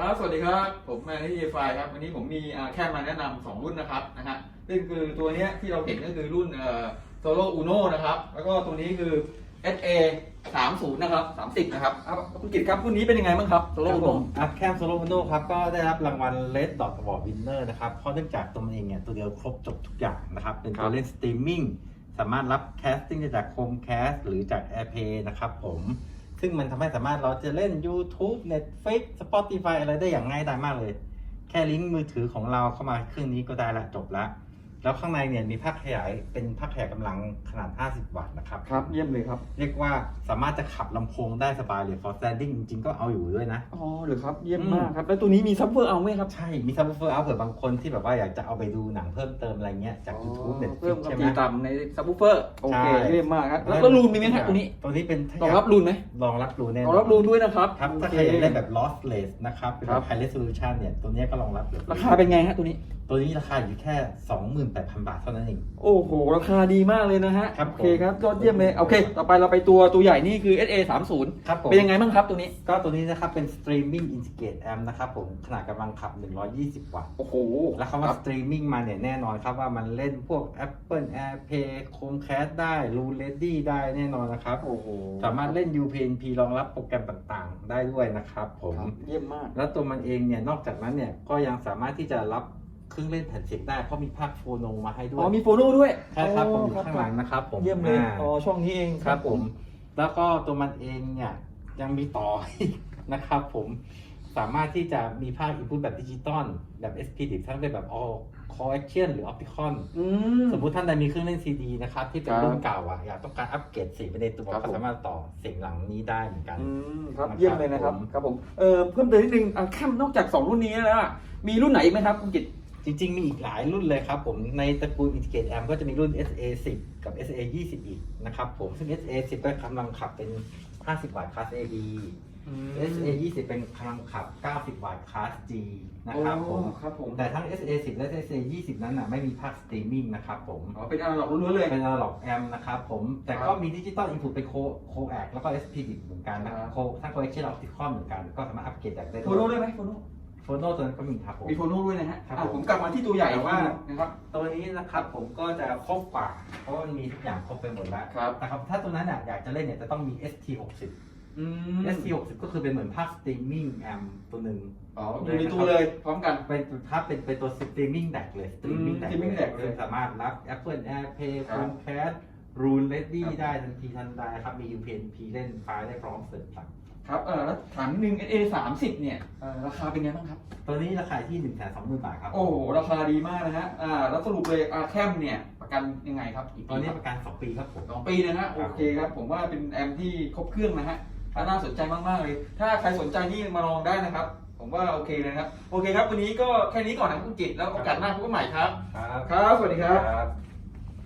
ครับ สวัสดีครับ ผมแมนนี่ไฟครับ วันนี้ผมมีอ่าแค่มาแนะนำสองรุ่นนะครับนะฮะ ซึ่งคือตัวเนี้ยที่เราเห็นก็คือรุ่นโซโลอูโนนะครับ แล้วก็ตัวนี้คือ SA 30 นะครับ 30 นะครับอะคุณกิตครับรุ่นนี้เป็นยังไงบ้างครับโซโลครับอูผโนมอัพแคมโซโลโนครับ ก็ได้รับรางวัล Red Dot Award Winner นะครับ เพราะเนื่องจากตัวมันเองเนี่ยตัวเดียวครบจบทุกอย่างนะครับ เป็นครัตัวบเล่นสตรีมมิ่ง สามารถรับแคสติ้งได้จาก Chromecast หรือจาก AirPlay นะครับผม ซึ่งมันทำให้สามารถเราจะเล่น YouTube Netflix Spotify อะไรได้อย่างง่ายดายมากเลย แค่ลิงก์มือถือของเราเข้ามาเครื่องนี้ก็ได้ละจบละ แล้วข้างในเนี่ยมีภาคขยายเป็นภาคขยายกำลังขนาด 50 วัตต์นะครับ ครับ เยี่ยมเลยครับ เรียกว่าสามารถจะขับลำโพงได้สบายเลย for standing จริงๆก็เอาอยู่ด้วยนะ อ๋อเหรือครับ เยี่ยมมากครับ แล้วตัวนี้มีซับเวอร์เอาไหมครับ ใช่ มีซับ w ูเฟอร์เอาเผื่อบางคนที่แบบว่าอยากจะเอาไปดูหนังเพิ่มเติมอะไรเงี้ยจาก YouTube เน็ตเพิ่มความใช่ไหม ถี่ต่ำในซับวูเฟอร์ โอเค ใช่ เยี่ยมมากครับ แล้วก็รูนมีไหมครับตัวนี้ตัวนี้เป็นรองรับรูนไหมรองรับรูนแน่นรออนงรับรูนด้วยนะครับครับถ้าโอใคเครอยากได้แบบ lossless นะครับเป็นคแบรับบ high resolution เนี่ยตัวเนี้ยก็รองรับอยู่ ราคาเป็นไงฮะตัวนี้ ตัวนี้ราคาอยู่แค่ 28,000 บาทเท่านั้นเอง โอ้โห ราคาดีมากเลยนะฮะ ครับโอเคครับ ยอดเยี่ยมเลย โอเค ต่อไปเราไปตัวตัวใหญ่นี่คือ SA 3 0ครับผมเป็นยังไงบ้างครับตัวนี้ ก็ตัวนี้นะครับเป็น streaming integrate amp นะครับผมขนาดกำลังขับ 120 วัตต์ โอ้โหแล้วคำว่า streaming มาเนี่ยแน่นอนครับว่ามันเล่นพวก Apple AirPlay Chromecast ได้ r u Ready ได้แน่นอนนะครับ โอ้โหสามารถเล่น UPnP รองรับโปรแกรมต่างๆ ได้ด้วยนะครับผม ครับเยี่ยมมาก แล้วตัวมันเองเนี่ยนอกจากนั้นเนี่ยก็ยังสามารถที่จะรับ เครื่องเล่นแผ่นเสียงได้เพราะมีภาคโฟโนมาให้ด้วอ๋ยอมีโฟโน่ด้วยใช่ครับผมอ๋ออยู่ข้างหลังนะครับผมเยี่ยมเลยาอ๋อช่องนี้เองครับผมแล้วก็ตัวมันเองเนี่ยยังมีต่อ อีกนะครับผมสามารถที่จะมีภาคอินพุตแบบดิจิตอลแบบ SPD ทั้งเป็นแบบ all coaxial หรือ opticon อืม สมมุติท่านใดมีเครื่องเล่นซีดีนะครับ ที่เป็นครับรุ่นเก่าอะอยากต้องการอัปเกรดเสียงไปในตัวครับก็ผม สามารถต่อเสียงหลังนี้ได้เหมือนกัน อืมครับนะครับเยี่ยมเลยนะครับผม ครับผมเออเพิ่มเติมนิดนึงอะแคมนอกจาก 2 รุ่นนี้แล้วอะมีรุ่นไหนอีกไหมครับคุณกิต จริง ๆ มีอีกหลายรุ่นเลยครับผมในตระกูล Integrate Amp ก็จะมีรุ่น SA10 กับ SA20 อีกนะครับผมซึ่ง SA10 ก็กำลังขับเป็น 50 วัตต์คลาส AB SA20 เป็นกำลังขับ 90 วัตต์คลาส G นะครับผมโอ้ครับผม แต่ทั้ง SA10 และ SA20 นั้นน่ะไม่มีภาคสตรีมมิ่งนะครับผม อ๋อ เป็นอนาล็อกล้วนๆเลย เป็น analog amp นะครับผม แต่ครัก็บมีดิจิตอลอินพุตเป็นโคโคแอคแล้วก็ SPD เหมือนกันนะครับโคทั้ง coaxial opticon เหมือนกัน ก็สามารถอัปเกรดจากได้โฟโน่ด้วยไหมโฟโน่ โฟโนตัวนั้นก็มีครับผม มีโฟโน่ด้วยนะฮะครับอะผมผมกลับมาที่ตัวใหญ่แต่ว่านะครับ ตัวนี้นะครับผมก็จะครบกว่า เพราะว่ามันมีทุกอย่างครบไปหมดแล้วครับ นะครับถ้าตัวนั้นน่ะอยากจะเล่นเนี่ยจะต้องมี ST60 อืม ST60 ก็คือเป็นเหมือนภาคสตรีมมิ่งแอมตัวหนึ่ง อ๋ออยู่ในตัวเลยพร้อมกัน เป็นถ้าเป็นเป็นตัวสตรีมมิ่งแดกเลยสตรีมมิ่งแดก streaming deck เลยสามารถรับ Apple AirPlay ครับ Chromecast Rune Ready ครับ ได้ทันทีทันใดครับ มี UPnP เล่นไฟล์ได้พร้อมเสร็จครับ ครับเออแล้วถามนิดนึง A 3 0เนี่ยเอ่อราคาเป็นไงบ้างครับ ตัวนี้ราคาที่1 2 0 0 0 0บาทครับ โอ้โหราคาดีมากนะฮะอ่าแล้วสรุปเลยอาแคมเนี่ยประกันยังไงครับกี่ตปีอนนี้ครับประกัน2ปีครับผม สองปีนะฮะโอเคครับ ผมว่าเป็นแอมที่ครบเครื่องนะฮะถ้าน่าสนใจมากๆเลย ถ้าใครสนใจนี่มาลองได้นะครับ ผมว่าโอเคเลยนะครับโอเคครับวันนี้ก็แค่นี้ก่อนนะครับคุณจิตแล้วโอกาสหน้าพบกันใหม่ครับ ครับ ครับ สวัสดีครับ ครับ